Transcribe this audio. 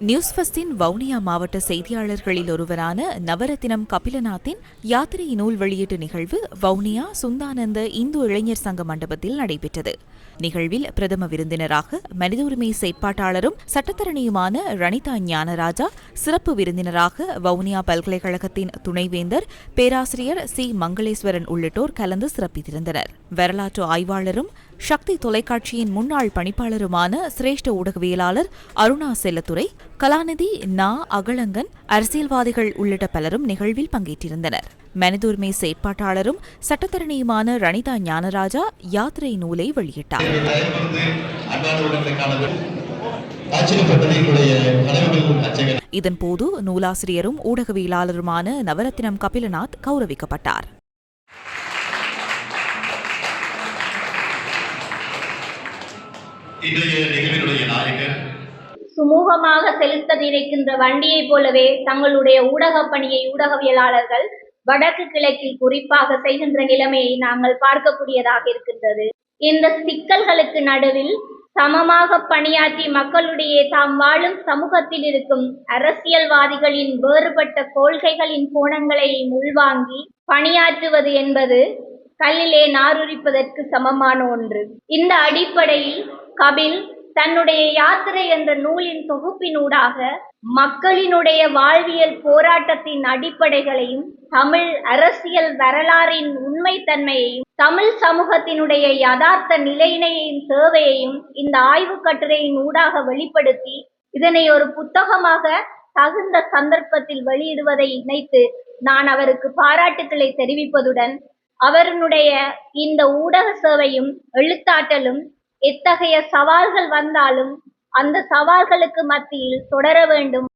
News ஃபஸ்டின் Vavuniya மாவட்ட செய்தியாளர்களில் ஒருவரான நவரத்தினம் கபிலநாத்தின் யாத்திரை நூல் வெளியீட்டு நிகழ்வு வவுனியா சுந்தானந்த இந்து இளைஞர் சங்க மண்டபத்தில் நடைபெற்றது. நிகழ்வில் பிரதம விருந்தினராக மனித உரிமை செயற்பாட்டாளரும் சட்டத்தரணியுமான ரணிதா ஞானராஜா சிறப்பு விருந்தினராக வவுனியா பல்கலைக்கழகத்தின் துணைவேந்தர் பேராசிரியர் சி மங்களேஸ்வரன் உள்ளிட்டோர் கலந்து சிறப்பித்திருந்தனர். வரலாற்று ஆய்வாளரும் சக்தி தொலைக்காட்சியின் முன்னாள் பணிப்பாளருமான சிரேஷ்ட ஊடகவியலாளர் அருணா செல்லத்துறை கலாநிதி நா அகலங்கன் அரசியல்வாதிகள் உள்ளிட்ட பலரும் நிகழ்வில் பங்கேற்றிருந்தனர். மனிதுரிமை செயற்பாட்டாளரும் சட்டத்தரணியுமான ரணிதா ஞானராஜா யாத்திரை நூலை வெளியிட்டார். இதன் போது இதன்போது நூலாசிரியரும் ஊடகவியலாளருமான நவரத்தினம் கபிலநாத் கௌரவிக்கப்பட்டார். சுமூகமாக செலுத்த நினைக்கின்ற வண்டியைப் போலவே தங்களுடைய ஊடக பணியை ஊடகவியலாளர்கள் வடக்கு கிழக்கில் குறிப்பாக செய்கின்ற நிலைமையை நாங்கள் பார்க்கக்கூடியதாக இருக்கின்றது. இந்த சிக்கல்களுக்கு நடுவில் சமமாக பணியாற்றி மக்களுடைய தாம் வாழும் சமூகத்தில் இருக்கும் அரசியல்வாதிகளின் வேறுபட்ட கொள்கைகளின் கோணங்களை உள்வாங்கி பணியாற்றுவது என்பது கல்லிலே நாருரிப்பதற்கு சமமான ஒன்று. இந்த அடிப்படையில் கபில் தன்னுடைய யாத்திரை என்ற நூலின் தொகுப்பினூடாக மக்களினுடைய வாழ்வியல் போராட்டத்தின் அடிப்படைகளையும் தமிழ் அரசியல் வரலாறின் உண்மைத்தன்மையையும் தமிழ் சமூகத்தினுடைய யதார்த்த நிலையினையும் தேவையையும் இந்த ஆய்வுக் கட்டுரையின் ஊடாக வெளிப்படுத்தி இதனை ஒரு புத்தகமாக தகுந்த சந்தர்ப்பத்தில் வெளியிடுவதை இணைத்து நான் அவருக்கு பாராட்டுக்களை தெரிவிப்பதுடன் அவருடைய இந்த ஊடக சேவையும் எழுத்தாற்றலும் எத்தகைய சவால்கள் வந்தாலும் அந்த சவால்களுக்கு மத்தியில் தொடர வேண்டும்.